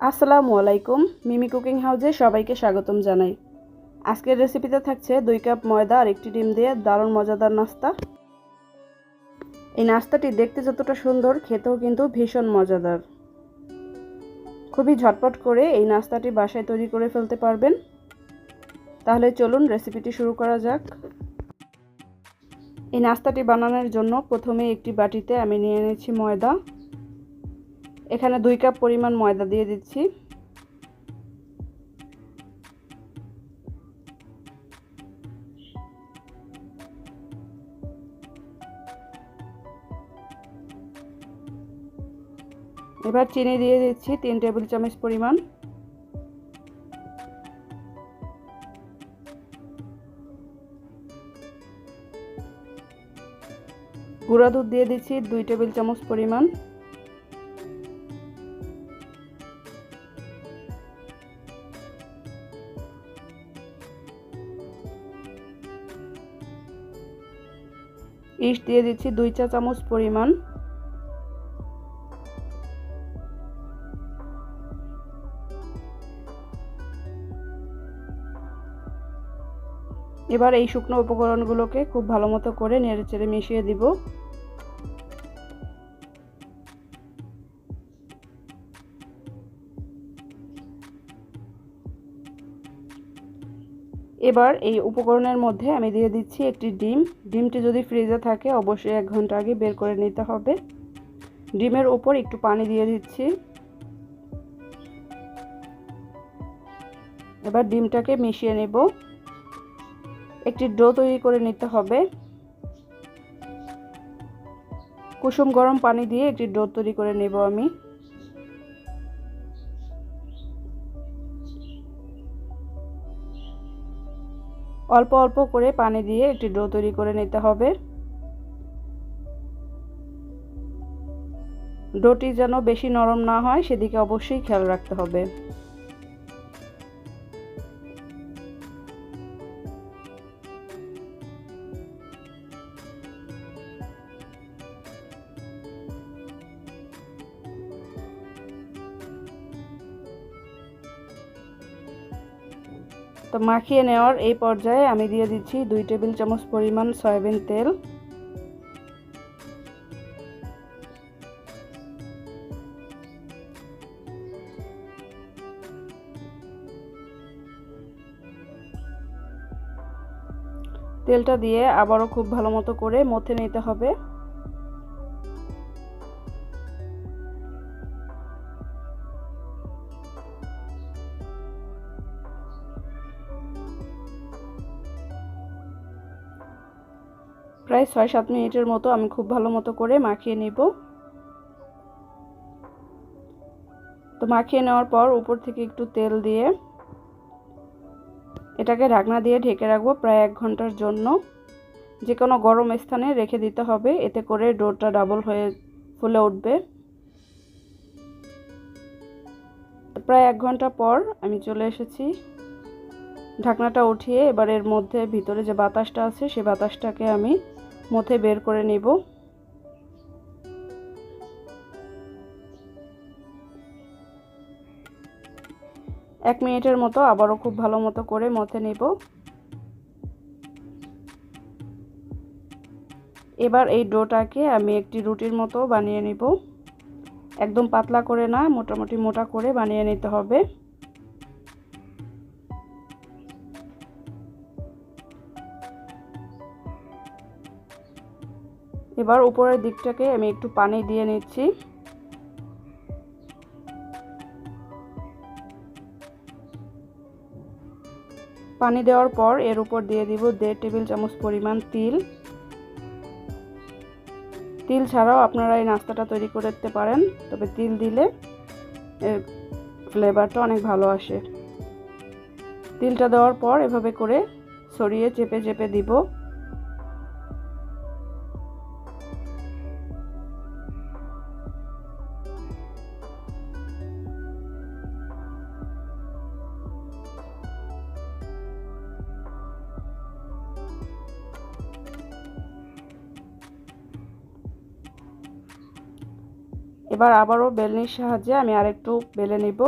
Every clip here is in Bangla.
আসসালামু আলাইকুম, মিমি কুকিং হাউজে সবাইকে স্বাগতম জানাই। আজকের রেসিপিতে থাকছে দুই কাপ ময়দা আর একটি ডিম দিয়ে দারুণ মজাদার নাস্তা। এই নাস্তাটি দেখতে যতটা সুন্দর, খেতেও কিন্তু ভীষণ মজাদার। খুবই ঝটপট করে এই নাস্তাটি বাসায় তৈরি করে ফেলতে পারবেন। তাহলে চলুন রেসিপিটি শুরু করা যাক। এই নাস্তাটি বানানোর জন্য প্রথমে একটি বাটিতে আমি নিয়ে নিয়েছি ময়দা। এখানে দুই কাপ পরিমাণ ময়দা দিয়ে দিচ্ছি। এবার চিনি দিয়ে দিচ্ছি তিন টেবিল চামচ পরিমাণ। গুঁড়া দুধ দিয়ে দিচ্ছি দুই টেবিল চামচ পরিমাণ। ইস্ট দিয়ে দিচ্ছি দুই চা চামচ পরিমাণ। এবার এই শুকনো উপকরণগুলোকে খুব ভালো মতো করে নেড়ে চেড়ে মিশিয়ে দিব। এবার এই উপকরণের মধ্যে আমি দিয়ে দিচ্ছি একটি ডিম। ডিমটি যদি ফ্রিজে থাকে, অবশ্যই এক ঘণ্টা আগে বের করে নিতে হবে। ডিমের উপর একটু পানি দিয়ে দিচ্ছি। এবার ডিমটাকে মিশিয়ে নেব। একটি ডো তৈরি করে নিতে হবে। কুসুম গরম পানি দিয়ে একটি ডো তৈরি করে নেব আমি। অল্প অল্প করে পানি দিয়ে একটি ডো তৈরি করে নিতে হবে। ডোটি যেন বেশি নরম না হয়, সেদিকে অবশ্যই খেয়াল রাখতে হবে। তো মাখিয়ে নেওয়ার এই পর্যায়ে আমি দিয়ে দিচ্ছি দুই টেবিল চামচ পরিমাণ সয়াবিন তেল। তেলটা দিয়ে আবারও খুব ভালো মতো করে মথে নিতে হবে। প্রায় ছয় সাত মিনিটের মতো আমি খুব ভালো মতো করে মাখিয়ে নিব। তো মাখিয়ে নেওয়ার পর উপর থেকে একটু তেল দিয়ে এটাকে ঢাকনা দিয়ে ঢেকে রাখব প্রায় এক ঘণ্টার জন্য। যে কোনো গরম স্থানে রেখে দিতে হবে, এতে করে ডোরটা ডাবল হয়ে ফুলে উঠবে। প্রায় এক ঘণ্টা পর আমি চলে এসেছি। ঢাকনাটা উঠিয়ে এবার এর মধ্যে ভিতরে যে বাতাসটা আছে সেই বাতাসটাকে আমি মধ্যে বের করে নিব। এক মিনিটের মতো আবারও খুব ভালো মতো করে মথে নিব। এবার এই ডোটাকে আমি একটি রুটির মতো বানিয়ে নিব। একদম পাতলা করে না, মোটামুটি মোটা করে বানিয়ে নিতে হবে। এবার উপরের দিকটাকে আমি একটু পানি দিয়ে নিচ্ছি। পানি দেওয়ার পর এর উপর দিয়ে দিব দেড় টেবিল চামচ পরিমাণ তিল। তিল ছাড়াও আপনারা এই নাস্তাটা তৈরি করতে পারেন, তবে তিল দিলে এর ফ্লেভারটা অনেক ভালো আসে। তিলটা দেওয়ার পর এভাবে করে সরিয়ে চেপে চেপে দিব। এবার আবারও বেলনির সাহায্যে আমি আরেকটু বেলে নেব।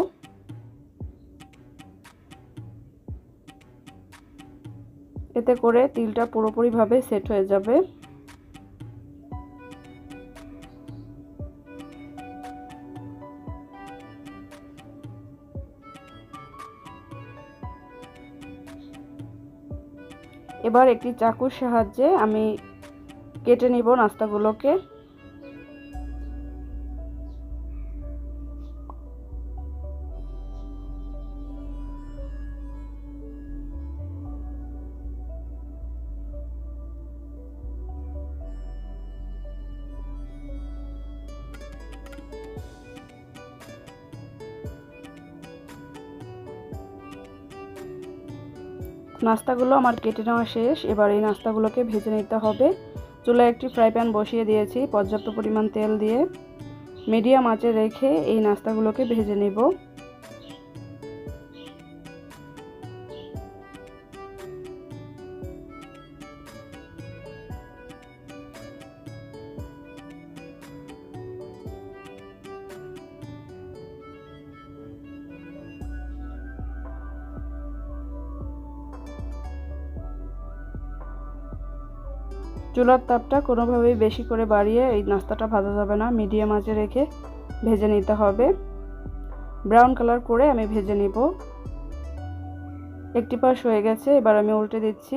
এতে করে তিলটা পুরোপুরিভাবে সেট হয়ে যাবে। এবার একটি চাকুর সাহায্যে আমি কেটে নিব নাস্তাগুলোকে। নাস্তাগুলো আমার কেটে নেওয়া শেষ। এবার এই নাস্তাগুলোকে ভেজে নিতে হবে। চুলায় একটি ফ্রাই প্যান বসিয়ে দিয়েছি পর্যাপ্ত পরিমাণ তেল দিয়ে। মিডিয়াম আঁচে রেখে এই নাস্তাগুলোকে ভেজে নেব। চুলার তাপটা কোনোভাবেই বেশি করে বাড়িয়ে এই নাস্তাটা ভাজা যাবে না। মিডিয়াম আঁচে রেখে ভেজে নিতে হবে। ব্রাউন কালার করে আমি ভেজে নেব। একটি পাশ হয়ে গেছে, এবার আমি উল্টে দিচ্ছি।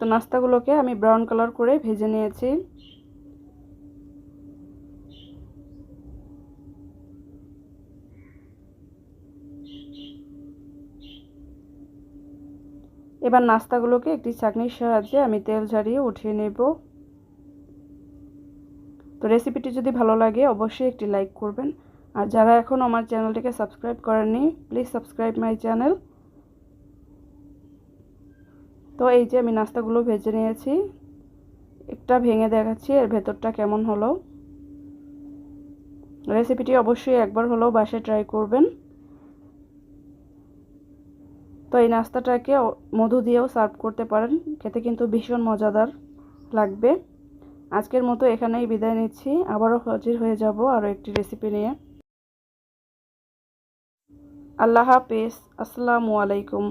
তো নাস্তাগুলোকে আমি ব্রাউন কালার করে ভেজে নিয়েছি। এবার নাস্তাগুলোকে একটি চাকনির সাহায্যে আমি তেল ঝারিয়ে উঠিয়ে নেব। তো রেসিপিটি যদি ভালো লাগে, অবশ্যই একটি লাইক করবেন। আর যারা এখন আমার চ্যানেলটিকে সাবস্ক্রাইব করেননি প্লিজ সাবস্ক্রাইব মাই চ্যানেল তো এই যে আমি নাস্তাগুলো ভেজে নিয়েছি, একটা ভেঙে দেখাচ্ছি, এর ভেতরটা কেমন হলো। রেসিপিটি অবশ্যই একবার হলেও বাসায় ট্রাই করবেন। তো এই নাস্তাটাকে মধু দিয়েও সার্ভ করতে পারেন, খেতে কিন্তু ভীষণ মজাদার লাগবে। আজকের মতো এখানেই বিদায় নিচ্ছি, আবারও হাজির হয়ে যাব আরও একটি রেসিপি নিয়ে। আল্লাহ হাফিজ, আসসালামু আলাইকুম।